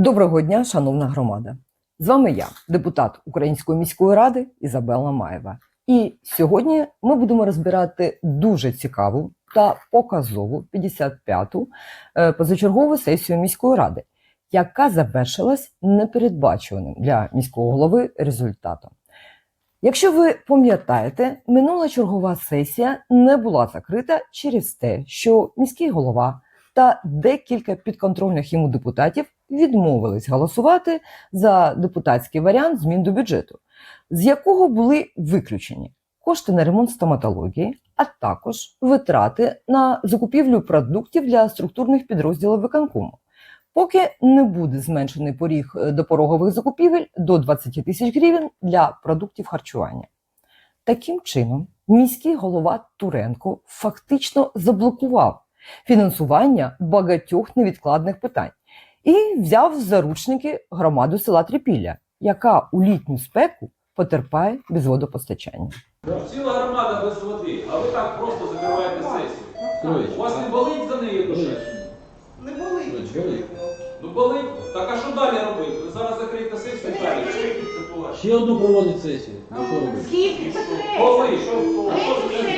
Доброго дня, шановна громада. З вами я, депутат Української міської ради Ізабела Маєва. І сьогодні ми будемо розбирати дуже цікаву та показову 55-ту е, позачергову сесію міської ради, яка завершилась непередбачуваним для міського голови результатом. Якщо ви пам'ятаєте, минула чергова сесія не була закрита через те, що міський голова та декілька підконтрольних йому депутатів відмовились голосувати за депутатський варіант змін до бюджету, з якого були виключені кошти на ремонт стоматології, а також витрати на закупівлю продуктів для структурних підрозділів виконкому. Поки не буде зменшений поріг е, допорогових закупівель до 20 тисяч гривень для продуктів харчування. Таким чином, міський голова Туренко фактично заблокував фінансування багатьох невідкладних питань і взяв в заручники громаду села Трипілля, яка у літню спеку потерпає без водопостачання. Ціла громада без води, а ви так просто закриваєте сесію. У вас не болить за неї душа? Не болить. Ну болить. Так а що далі робити? Ви зараз закриєте сесію і далі. Ще одну проводить сесію. Ну що робити? Скільки це Коли? Що? Що це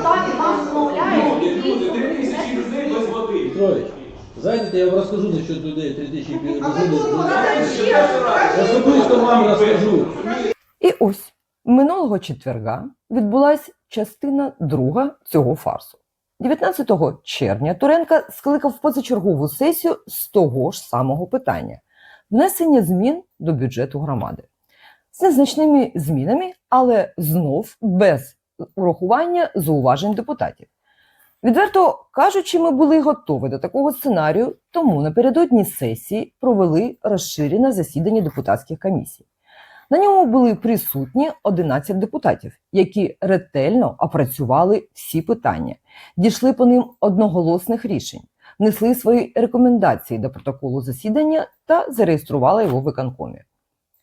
штаті вам замовляють. Люди, люди, три тисячі людей без води. Петрович, Зайдете, я вам розкажу насчет людей 3000 тут людей. надо ще раз. Особисто вам розкажу. І ось минулого четверга відбулася частина друга цього фарсу. 19 червня Туренка скликав позачергову сесію з того ж самого питання внесення змін до бюджету громади з незначними змінами, але знов без урахування зауважень депутатів. Відверто кажучи, ми були готові до такого сценарію, тому напередодні сесії провели розширене засідання депутатських комісій. На ньому були присутні 11 депутатів, які ретельно опрацювали всі питання, дійшли по ним одноголосних рішень, внесли свої рекомендації до протоколу засідання та зареєстрували його в виконкомі.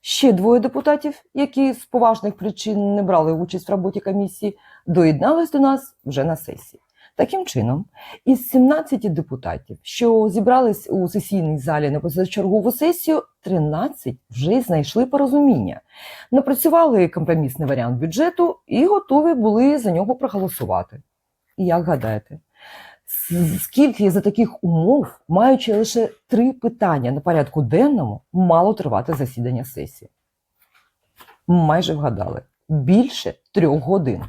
Ще двоє депутатів, які з поважних причин не брали участь в роботі комісії, доєднались до нас вже на сесії. Таким чином, із 17 депутатів, що зібрались у сесійній залі на позачергову сесію, 13 вже знайшли порозуміння, напрацювали компромісний варіант бюджету і готові були за нього проголосувати. І як гадаєте, скільки за таких умов, маючи лише три питання на порядку денному, мало тривати засідання сесії? Майже вгадали більше трьох годин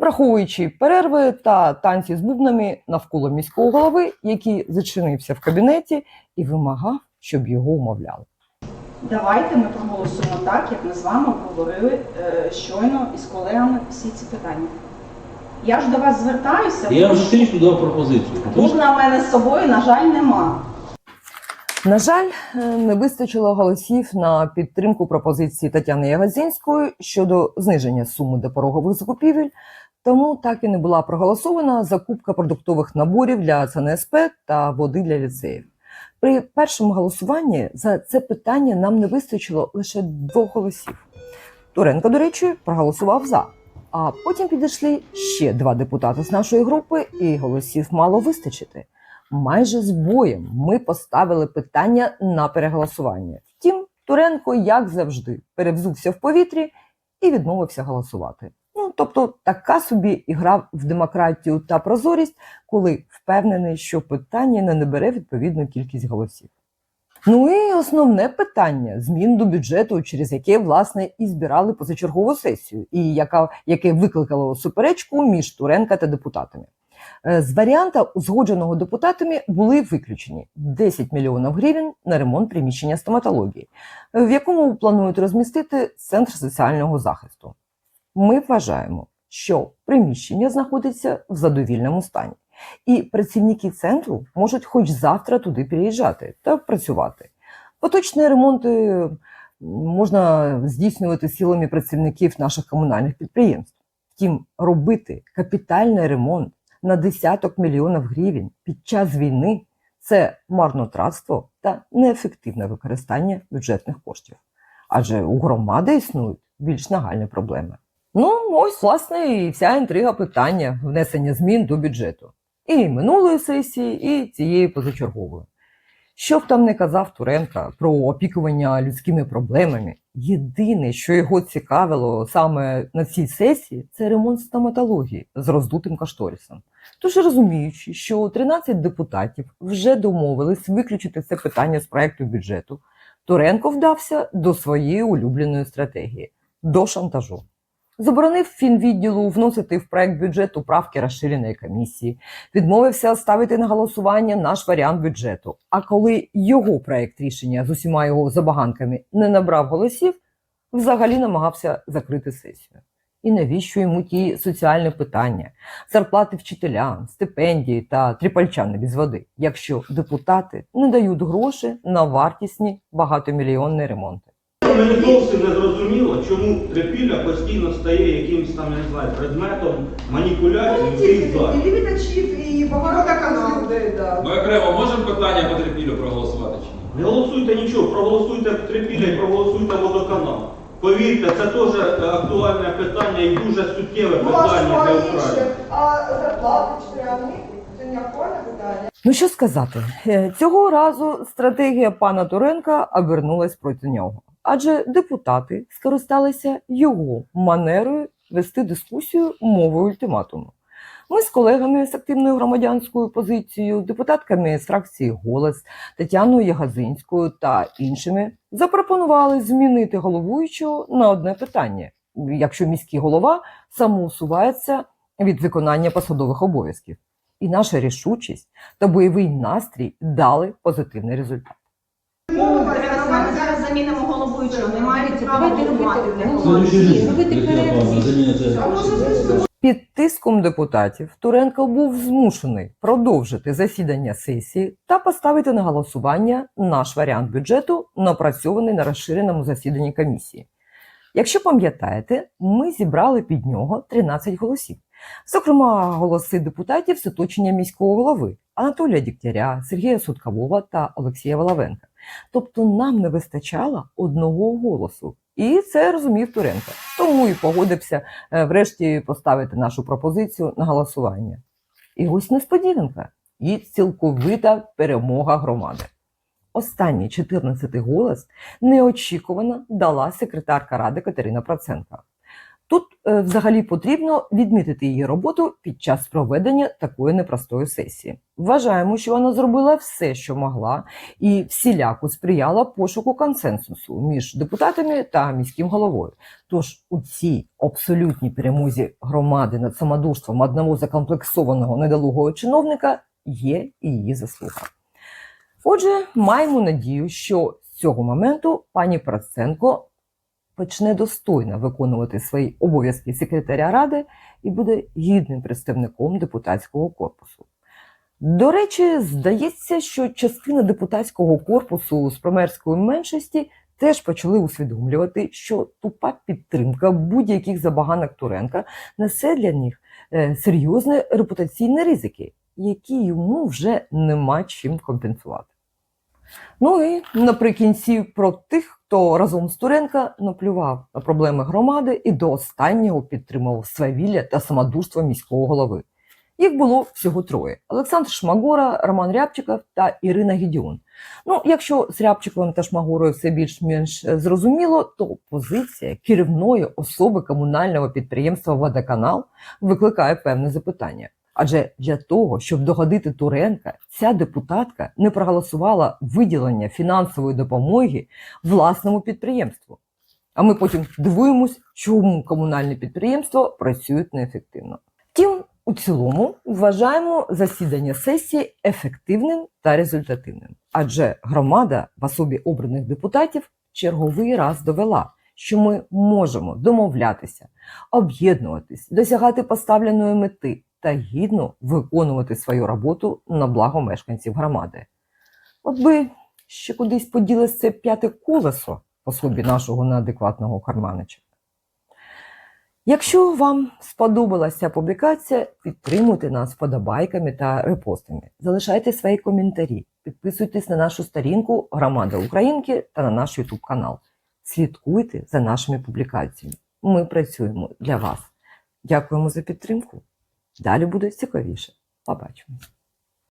враховуючи перерви та танці з бубнами навколо міського голови, який зачинився в кабінеті і вимагав, щоб його умовляли. Давайте ми проголосуємо так, як ми з вами обговорили е, щойно із колегами всі ці питання. Я ж до вас звертаюся, Я тому вже що трішки дав пропозицію. бубна в мене з собою, на жаль, нема. На жаль, е, не вистачило голосів на підтримку пропозиції Тетяни Ягодзінської щодо зниження суми допорогових закупівель, тому так і не була проголосована закупка продуктових наборів для ЦНСП та води для ліцеїв. При першому голосуванні за це питання нам не вистачило лише двох голосів. Туренко, до речі, проголосував за. А потім підійшли ще два депутати з нашої групи, і голосів мало вистачити. Майже з боєм ми поставили питання на переголосування. Втім, Туренко, як завжди, перевзувся в повітрі і відмовився голосувати. Тобто, така собі ігра в демократію та прозорість, коли впевнений, що питання не набере відповідну кількість голосів. Ну і основне питання змін до бюджету, через яке власне і збирали позачергову сесію, і яка, яке викликало суперечку між Туренка та депутатами. Е, З варіанта, узгодженого депутатами, були виключені 10 мільйонів гривень на ремонт приміщення стоматології, в якому планують розмістити центр соціального захисту. Ми вважаємо, що приміщення знаходиться в задовільному стані, і працівники центру можуть хоч завтра туди переїжджати та працювати. Поточні ремонти можна здійснювати силами працівників наших комунальних підприємств. Втім, робити капітальний ремонт на десяток мільйонів гривень під час війни це марнотратство та неефективне використання бюджетних коштів. Адже у громади існують більш нагальні проблеми. Ну, ось, власне, і вся інтрига питання внесення змін до бюджету. І минулої сесії, і цієї позачергової. Що б там не казав Туренка про опікування людськими проблемами, єдине, що його цікавило саме на цій сесії, це ремонт стоматології з роздутим кошторисом. Тож розуміючи, що 13 депутатів вже домовились виключити це питання з проекту бюджету, Туренко вдався до своєї улюбленої стратегії до шантажу. Заборонив фінвідділу вносити в проект бюджету правки розширеної комісії, відмовився ставити на голосування наш варіант бюджету. А коли його проект рішення з усіма його забаганками не набрав голосів, взагалі намагався закрити сесію. І навіщо йому ті соціальні питання, зарплати вчителям, стипендії та тріпальчани без води, якщо депутати не дають гроші на вартісні багатомільйонні ремонти? Мені зовсім не зрозуміло, чому трипілля постійно стає якимось там, я не знаю, предметом маніпуляції в цій залі. І глядачів, і багато каналів. Ми окремо можемо питання по терпілю проголосувати чи ні? Не голосуйте нічого, проголосуйте трипілля і проголосуйте водоканал. Повірте, це теж е, актуальне питання і дуже суттєве Ну, а питання для що України. А зарплати вчителям це не актуальне питання. Ну що сказати, Е, цього разу стратегія пана Туренка обернулась проти нього, адже депутати скористалися його манерою вести дискусію мовою ультиматуму. Ми з колегами з активною громадянською позицією, депутатками з фракції Голос, Тетяною Ягазинською та іншими запропонували змінити головуючого на одне питання, якщо міський голова самоусувається від виконання посадових обов'язків. І наша рішучість та бойовий настрій дали позитивний результат. Замінимо головуючого, немає права голосувати для головуючого. Під тиском депутатів Туренко був змушений продовжити засідання сесії та поставити на голосування наш варіант бюджету, напрацьований на розширеному засіданні комісії. Якщо пам'ятаєте, ми зібрали під нього 13 голосів. Зокрема, голоси депутатів з оточення міського голови Анатолія Дігтяря, Сергія Судкового та Олексія Воловенка. Тобто нам не вистачало одного голосу. І це розумів Туренко. Тому і погодився е, врешті поставити нашу пропозицію на голосування. І ось несподіванка і цілковита перемога громади. Останній 14-й голос неочікувано дала секретарка ради Катерина Проценко. Тут е, взагалі потрібно відмітити її роботу під час проведення такої непростої сесії. Вважаємо, що вона зробила все, що могла, і всіляко сприяла пошуку консенсусу між депутатами та міським головою. Тож у цій абсолютній перемозі громади над самодурством одного закомплексованого недолугого чиновника є і її заслуга. Отже, маємо надію, що з цього моменту пані Проценко почне достойно виконувати свої обов'язки секретаря ради і буде гідним представником депутатського корпусу. До речі, здається, що частина депутатського корпусу з промерської меншості теж почали усвідомлювати, що тупа підтримка будь-яких забаганок Туренка несе для них е, серйозні репутаційні ризики, які йому вже нема чим компенсувати. Ну і наприкінці про тих, хто разом з Туренка наплював на проблеми громади і до останнього підтримував свавілля та самодурство міського голови. Їх було всього троє: Олександр Шмагора, Роман Рябчиков та Ірина Гідіон. Ну, якщо з Рябчиковим та Шмагорою все більш-менш е, зрозуміло, то позиція керівної особи комунального підприємства Водоканал викликає певне запитання. Адже для того, щоб догодити Туренка, ця депутатка не проголосувала виділення фінансової допомоги власному підприємству. А ми потім дивуємось, чому комунальні підприємства працюють неефективно. Втім, у цілому вважаємо засідання сесії ефективним та результативним, адже громада в особі обраних депутатів черговий раз довела, що ми можемо домовлятися, об'єднуватись, досягати поставленої мети та гідно виконувати свою роботу на благо мешканців громади. От би ще кудись поділось це п'яте колесо по собі нашого неадекватного карманича. Якщо вам сподобалася публікація, підтримуйте нас вподобайками та репостами. Залишайте свої коментарі, підписуйтесь на нашу сторінку Громада Українки та на наш YouTube канал. Слідкуйте за нашими публікаціями. Ми працюємо для вас. Дякуємо за підтримку. Далі буде цікавіше. Побачимось.